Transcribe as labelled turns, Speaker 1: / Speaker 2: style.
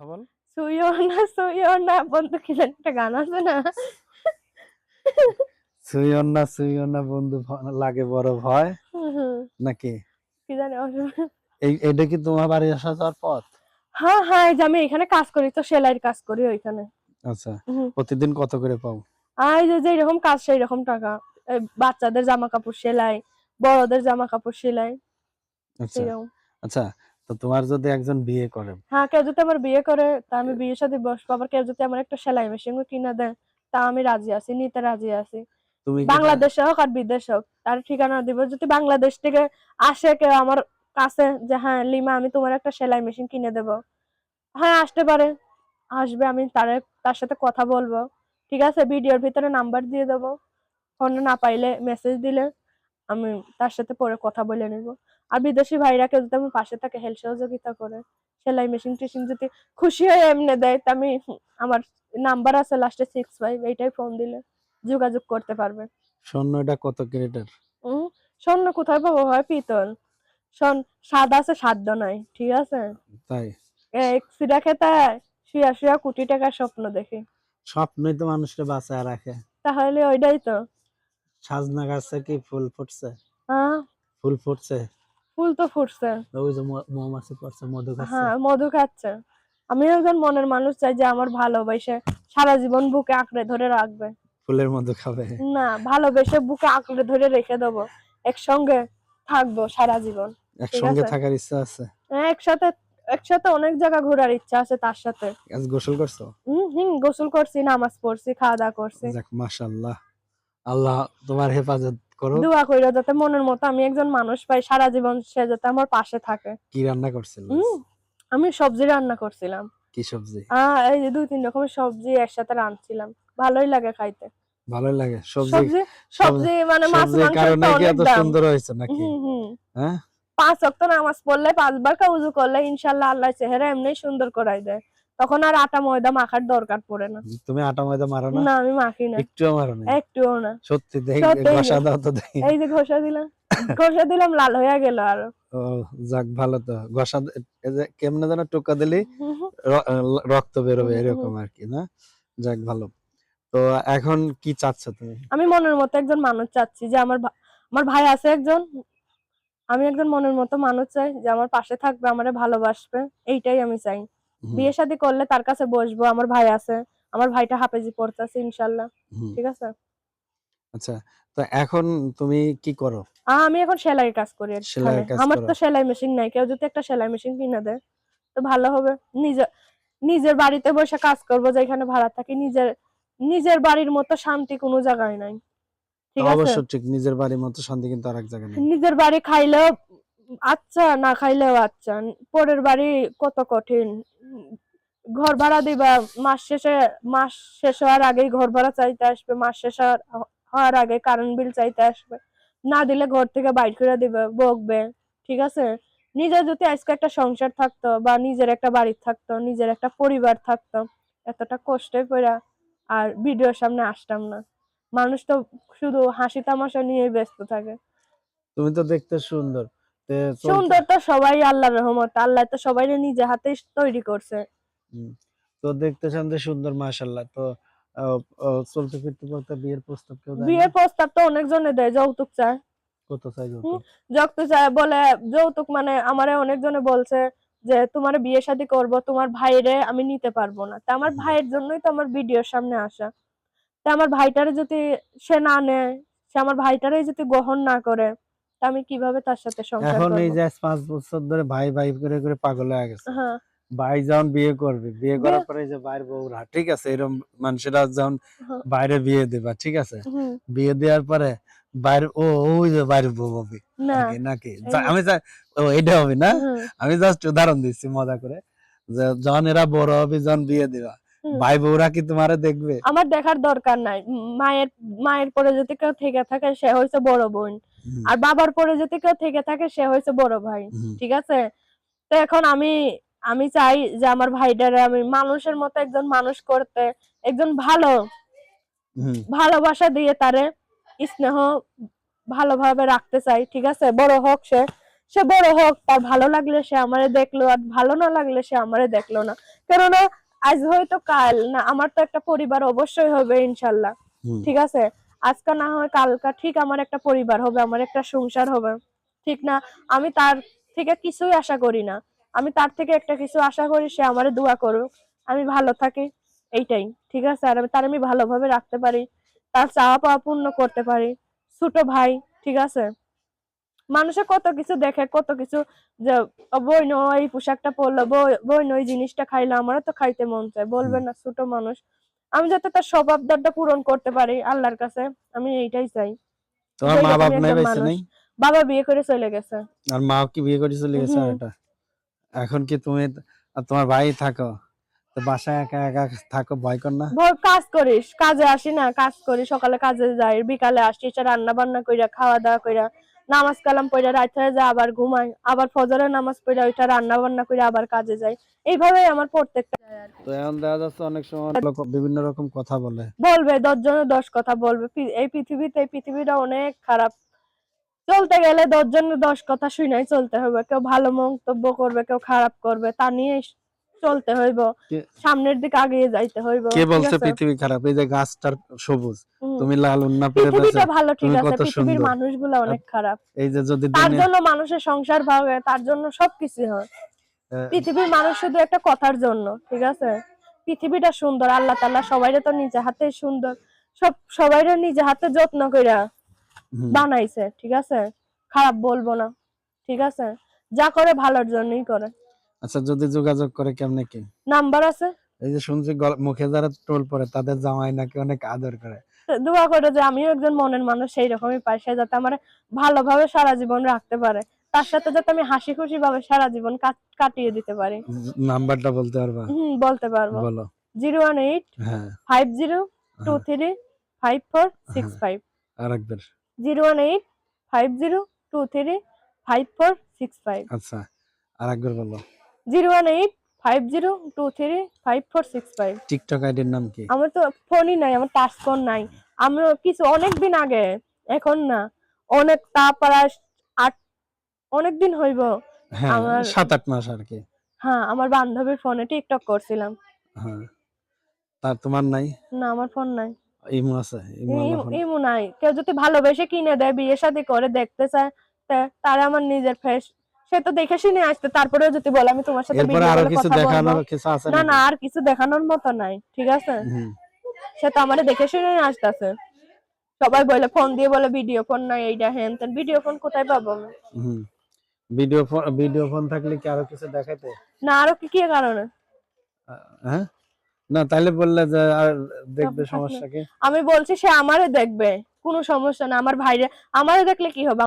Speaker 1: কথা বল।
Speaker 2: সুইও না সুইও না বন্ধু কি জানি একটা গান আছে না?
Speaker 1: সুইও না সুইও না বন্ধু লাগে বড় ভয়। নাকি?
Speaker 2: কি জানি
Speaker 1: এই এটা কি তোমার বাড়ি আসা যাওয়ার পথ?
Speaker 2: হ্যাঁ হ্যাঁ যে আমি এখানে কাজ করি তো সেলাইয়ের কাজ করি ওইখানে।
Speaker 1: আচ্ছা প্রতিদিন কত করে পাও?
Speaker 2: আর এই যে যেই রকম কাজ সেই রকম টাকা বাচ্চাদের জামা কাপড় সেলাই বড়দের জামা কাপড় সেলাই।
Speaker 1: আচ্ছা আচ্ছা তো তোমার যদি একজন বিয়ে করে
Speaker 2: হ্যাঁ কেউ যদি আমার বিয়ে করে তা আমি বিয়ের সাথে বসবো। আবার কেউ যদি আমার একটা সেলাই মেশিন কিনে দেয় তা আমি রাজি আছি নিতে রাজি আছি।
Speaker 1: তুমি কি
Speaker 2: বাংলাদেশে হোক আর বিদেশ হোক তার ঠিকানা দিব। যদি বাংলাদেশ থেকে আসে কেউ আমার কাছে যে হ্যাঁ লিমা আমি তোমার একটা সেলাই মেশিন কিনে দেব। হ্যাঁ আসতে পারে। আসবে আমি তার তার সাথে কথা বলব। ঠিক আছে ভিডিওর ভিতরে নাম্বার দিয়ে দেবো। ফোনে না পাইলে মেসেজ দিলে আমি তার সাথে পরে কথা বলে নিব। আর বিদেশি ভাইরা কেউ যদি আমার পাশে থাকে হেল্প সহযোগিতা করে সেলাই মেশিন টেশিন যদি খুশি হয়ে এমনি দেয় তা আমি আমার নাম্বার আছে লাস্টে সিক্স ফাইভ এইটাই ফোন দিলে যোগাযোগ করতে পারবে।
Speaker 1: স্বর্ণ এটা কত ক্যারেটের?
Speaker 2: স্বর্ণ কোথায় পাবো হয় পিতল। শোন স্বাদ আছে সাধ্য নাই ঠিক আছে?
Speaker 1: তাই?
Speaker 2: এক সিডা খেতে শুয়া শুয়া কোটি টাকার স্বপ্ন দেখি।
Speaker 1: স্বপ্নই তো মানুষকে বাঁচায় রাখে।
Speaker 2: তাহলে ওইটাই তো।
Speaker 1: সাজনা গাছে কি ফুল ফুটছে?
Speaker 2: হ্যাঁ।
Speaker 1: ফুল ফুটছে?
Speaker 2: ফুল তো ফুটছে।
Speaker 1: ওই যে মৌমাছি পড়ছে মধু খাচ্ছে।
Speaker 2: হ্যাঁ মধু খাচ্ছে। আমি একজন মনের মানুষ চাই যে আমার ভালোবেসে সারা জীবন বুকে আঁকড়ে ধরে রাখবে।
Speaker 1: ফুলের মধু খাবে।
Speaker 2: না ভালোবেসে বুকে আঁকড়ে ধরে রেখে দেবো। একসঙ্গে থাকব সারা জীবন।
Speaker 1: একসঙ্গে। থাকার ইচ্ছা আছে?
Speaker 2: হ্যাঁ, একসাথে একসাথে অনেক জায়গা ঘোরার ইচ্ছা আছে তার সাথে।
Speaker 1: আজ গোসল করছ?
Speaker 2: হম হম গোসল করছি নামাজ পড়ছি খাওয়া দাওয়া করছি।
Speaker 1: যাক মাশাআল্লাহ। আল্লাহ তোমার হেফাজত করো।
Speaker 2: দোয়া কইরা যাতে মনের মতো আমি একজন মানুষ পাই সারা জীবন সে যাতে আমার পাশে থাকে।
Speaker 1: কি রান্না করছিল?
Speaker 2: আমি সবজি রান্না করছিলাম।
Speaker 1: কি সবজি?
Speaker 2: আহ এই যে দুই তিন রকমের সবজি একসাথে রাঁধছিলাম। ভালোই লাগে খাইতে।
Speaker 1: ভালোই লাগে। সবজি
Speaker 2: সবজি মানে মাছ
Speaker 1: কারণে কি এত সুন্দর হয়েছে নাকি?
Speaker 2: হুম হুম।
Speaker 1: হ্যাঁ?
Speaker 2: পাঁচ ওয়াক্ত নামাজ পড়লে পাঁচবার কাউজু করলে ইনশাল্লাহ আল্লাহ চেহারা এমনি সুন্দর করাই দেয়। তখন আর আটা ময়দা মাখার দরকার পড়ে না।
Speaker 1: তুমি আটা ময়দা মারো না?
Speaker 2: না আমি মাখি না।
Speaker 1: একটুও মারো না?
Speaker 2: একটুও না।
Speaker 1: সত্যি দেখ ঘষা দাও তো দেখি।
Speaker 2: এই যে ঘষা দিলাম ঘষা দিলাম লাল হয়ে গেল আরও।
Speaker 1: ও যাক ভালো তো। ঘষা যে কেমনে যেন টোকা দিলি রক্ত বেরোবে এরকম আর কি না? যাক ভালো। তো এখন কি চাচ্ছ তুমি?
Speaker 2: আমি মনের মতো একজন মানুষ চাচ্ছি যে আমার আমার ভাই আছে একজন। আমি একজন মনের মতো মানুষ চাই যে আমার পাশে থাকবে আমারে ভালোবাসবে এইটাই আমি চাই। বিয়ে শাদী করলে তার কাছে বসবো আমার ভাই আছে আমার ভাইটা হাফেজি পড়তেছে ইনশাল্লাহ। ঠিক আছে?
Speaker 1: আচ্ছা তো এখন তুমি কি করো?
Speaker 2: আমি এখন সেলাই কাজ করি আমার তো সেলাই মেশিন নাই কেউ যদি একটা সেলাই মেশিন কিনে দেয় তো ভালো হবে। নিজের নিজের বাড়িতে বসে কাজ করব যেখানে ভাড়া থাকি নিজের নিজের বাড়ির মতো শান্তি কোনো জায়গায় নাই। ঠিক আছে?
Speaker 1: অবশ্য ঠিক নিজের বাড়ির মতো শান্তি কিন্তু আরেক জায়গায় নেই।
Speaker 2: নিজের বাড়ি খাইলেও আচ্ছা না খাইলেও আচ্ছা। পরের বাড়ি কত কঠিন। ঘর ভাড়া দিবা, মাস শেষে, মাস শেষ হওয়ার আগেই ঘর ভাড়া চাইতে আসবে, মাস শেষ হওয়ার- আগে কারেন্ট বিল চাইতে আসবে। না দিলে ঘর থেকে বাইর করে দিবে, বকবে, ঠিক আছে? নিজের যদি আজকে একটা সংসার থাকতো বা নিজের একটা বাড়ি থাকতো, নিজের একটা পরিবার থাকতো, এতটা কষ্টে পড়া আর ভিডিওর সামনে আসতাম না। মানুষ তো শুধু হাসি তামাশা নিয়ে ব্যস্ত থাকে।
Speaker 1: তুমি তো দেখতে সুন্দর। তে চলতে-
Speaker 2: সুন্দর তো সবাই আল্লাহর রহমত। আল্লাহ তো সবাই নিজে হাতে তৈরি করছে।
Speaker 1: তো দেখতে শুনতে সুন্দর মাশাল্লাহ তো চলতে ফিরতে পড়তে বিয়ের প্রস্তাব কেউ দেয়
Speaker 2: বিয়ের প্রস্তাব তো অনেক জনে দেয় যৌতুক চায়।
Speaker 1: কত চাই যৌতুক?
Speaker 2: যৌতুক চায় বলে যৌতুক মানে আমারে অনেক জনে বলছে যে তোমার বিয়ে শাদী করব তোমার ভাইরে আমি নিতে পারব না। তা আমার ভাইয়ের জন্যই তো আমার ভিডিওর সামনে আসা। তা আমার ভাইটারে যদি সে না নেয় সে আমার ভাইটারে যদি গ্রহণ না করে আমি কীভাবে তার সাথে সংসার
Speaker 1: এখন এই যে পাঁচ বছর ধরে ভাই ভাই করে করে পাগল হয়ে গেছে।
Speaker 2: হ্যাঁ।
Speaker 1: ভাই যখন বিয়ে করবে বিয়ে করার পরে যে বাইরের বউরা ঠিক আছে এরকম মানুষেরা যখন
Speaker 2: হ্যাঁ।
Speaker 1: বাইরে বিয়ে দেবা ঠিক আছে? বিয়ে দেওয়ার পরে বাইরে ও ওই যে বউ হবে। নাকি আমি ও এটা হবে না? আমি জাস্ট উদাহরণ দিচ্ছি মজা করে। যে যখন এরা বড় হবে যখন বিয়ে দেবা ভাই বউরা কি তোমারে দেখবে?
Speaker 2: আমার দেখার দরকার নাই। মায়ের মায়ের পরে যদি কেউ থেকে থাকে সে হয়েছে বড় বোন। আর বাবার পরে যদি কেউ থেকে থাকে সে হয়েছে বড় ভাই ঠিক আছে? তো এখন আমি আমি চাই যে আমার ভাইটারে আমি মানুষের মতো একজন মানুষ করতে একজন ভালো ভালোবাসা দিয়ে তারে স্নেহ ভালোভাবে রাখতে চাই ঠিক আছে? বড় হোক সে সে বড় হোক তার ভালো লাগলে সে আমারে দেখল আর ভালো না লাগলে সে আমারে দেখল না। কেননা আজ হয়তো কাল না আমার তো একটা পরিবার অবশ্যই হবে ইনশাল্লাহ ঠিক আছে? আজকে না হয় কালকা ঠিক আমার একটা পরিবার হবে আমার একটা সংসার হবে। ঠিক না? আমি তার থেকে কিছুই আশা করি না। আমি তার থেকে একটা কিছু আশা করি সে আমার দোয়া করুক। আমি ভালো থাকি এইটাই। ঠিক আছে? আর তার আমি ভালোভাবে রাখতে পারি তার চাওয়া পাওয়া পূর্ণ করতে পারি। ছোট ভাই ঠিক আছে? মানুষে কত কিছু দেখে কত কিছু যে বই এই পোশাকটা পরলো বই ওই জিনিসটা খাইলো আমারও তো খাইতে মন চায়। বলবে না ছোট মানুষ। আমি যাতে তার স্বভাবদারটা পূরণ করতে পারি আল্লাহর কাছে আমি এইটাই চাই।
Speaker 1: তোমার মা বাপ নাই
Speaker 2: মানুষ।
Speaker 1: নেই?
Speaker 2: বাবা বিয়ে করে চলে গেছে।
Speaker 1: আর মাও কি বিয়ে করে চলে গেছে এটা? এখন কি তুমি আর তোমার ভাই থাকো? তো বাসায় একা একা থাকো ভয় কর না?
Speaker 2: ভোর কাজ করিস। কাজে আসি না কাজ করি। সকালে কাজে যাই বিকালে আসি রান্না বান্না কইরা খাওয়া দাওয়া কইরা। নামাজ কালাম পড়া রাত হয়ে যায় আবার ঘুমাই আবার ফজরের নামাজ পড়া ওইটা রান্না বান্না করে আবার কাজে যাই। এইভাবেই আমার প্রত্যেকটা
Speaker 1: তো এখন দেখা যাচ্ছে অনেক সময় লোক বিভিন্ন রকম কথা বলে।
Speaker 2: বলবে দশ জনে দশ কথা বলবে। এই পৃথিবীতে এই পৃথিবীটা অনেক খারাপ। চলতে গেলে দশ জনের দশ কথা শুনাই চলতে হবে। কেউ ভালো মন্তব্য করবে কেউ খারাপ করবে তা নিয়ে চলতে হইব সামনের দিকে আগিয়ে যাইতে হইব
Speaker 1: কে বলছে পৃথিবী খারাপ? এই যে গাছটার সবুজ তুমি লাল উন্না পেরে
Speaker 2: পৃথিবীটা ভালো ঠিক আছে পৃথিবীর। মানুষগুলো অনেক খারাপ।
Speaker 1: এই যে যদি
Speaker 2: তার জন্য মানুষের সংসার ভাবে তার জন্য সবকিছু হয়। পৃথিবীর মানুষ শুধু একটা কথার জন্য ঠিক আছে? পৃথিবীটা সুন্দর আল্লাহ তাআলা সবাইরে তো নিজে হাতে সুন্দর। সব সবাইরে নিজে হাতে যত্ন কইরা বানাইছে ঠিক আছে? খারাপ বলব না ঠিক আছে? যা করে ভালোর জন্যই করে।
Speaker 1: আচ্ছা যদি যোগাযোগ করে কেমনে কি?
Speaker 2: নাম্বার আছে।
Speaker 1: এই যে শুনছি মুখে যারা টোল পরে তাদের জামাই নাকি অনেক আদর করে।
Speaker 2: দোয়া করে যে আমিও একজন মনের মানুষ সেই রকমই পাই সে যাতে আমার ভালোভাবে সারা জীবন রাখতে পারে। তার সাথে যাতে আমি হাসি খুশি ভাবে সারা জীবন কাটিয়ে দিতে পারি।
Speaker 1: নাম্বারটা বলতে পারবা?
Speaker 2: হুম বলতে পারব।
Speaker 1: বলো।
Speaker 2: জিরো ওয়ান এইট
Speaker 1: হ্যাঁ।
Speaker 2: ফাইভ জিরো টু
Speaker 1: হ্যাঁ,
Speaker 2: three five four six five.
Speaker 1: আর আরেকবার
Speaker 2: zero one eight five zero two three five four six five.
Speaker 1: আচ্ছা আর আরেকবার বলো।
Speaker 2: Zero one eight five zero two three five four six five.
Speaker 1: TikTok আইডির নাম কি?
Speaker 2: আমার তো ফোনই নাই আমার টাচ ফোন নাই। আমি কিছু অনেক দিন আগে এখন না অনেক তা প্রায় আট অনেক দিন হইব
Speaker 1: হ্যাঁ
Speaker 2: আমার-
Speaker 1: সাত আট মাস আর কি।
Speaker 2: হ্যাঁ আমার বান্ধবীর ফোনে টিকটক করছিলাম।
Speaker 1: হ্যাঁ। তার তোমার নাই?
Speaker 2: না আমার ফোন নাই।
Speaker 1: ইমো আছে ইমো
Speaker 2: নাই। কেউ যদি ভালোবেসে কিনে দেয় বিয়ে শাদী করে দেখতে চায় তারা আমার নিজের ফেস সে তো দেখে শুনে আসতে তারপরেও যদি বলে আমি তোমার সাথে
Speaker 1: এরপরে
Speaker 2: আরও
Speaker 1: কিছু দেখানোর কিছু আছে
Speaker 2: না না আর কিছু দেখানোর মতো নাই ঠিক আছে? সে তো আমারে দেখে শুনে আসতেছে। সবাই বলে ফোন দিয়ে বলে ভিডিও ফোন নাই এইটা হ্যান তেন ভিডিও ফোন কোথায় পাবো আমি?
Speaker 1: ভিডিও ফোন ভিডিও ফোন থাকলে কি আরও কিছু দেখাইতে?
Speaker 2: না আরও কি কি কারণে?
Speaker 1: হ্যাঁ? না তাহলে বললে যে আর দেখবে সমস্যা কি?
Speaker 2: আমি বলছি সে আমারে দেখবে কোনো সমস্যা না আমার ভাইরে আমারে দেখলে কি হবে?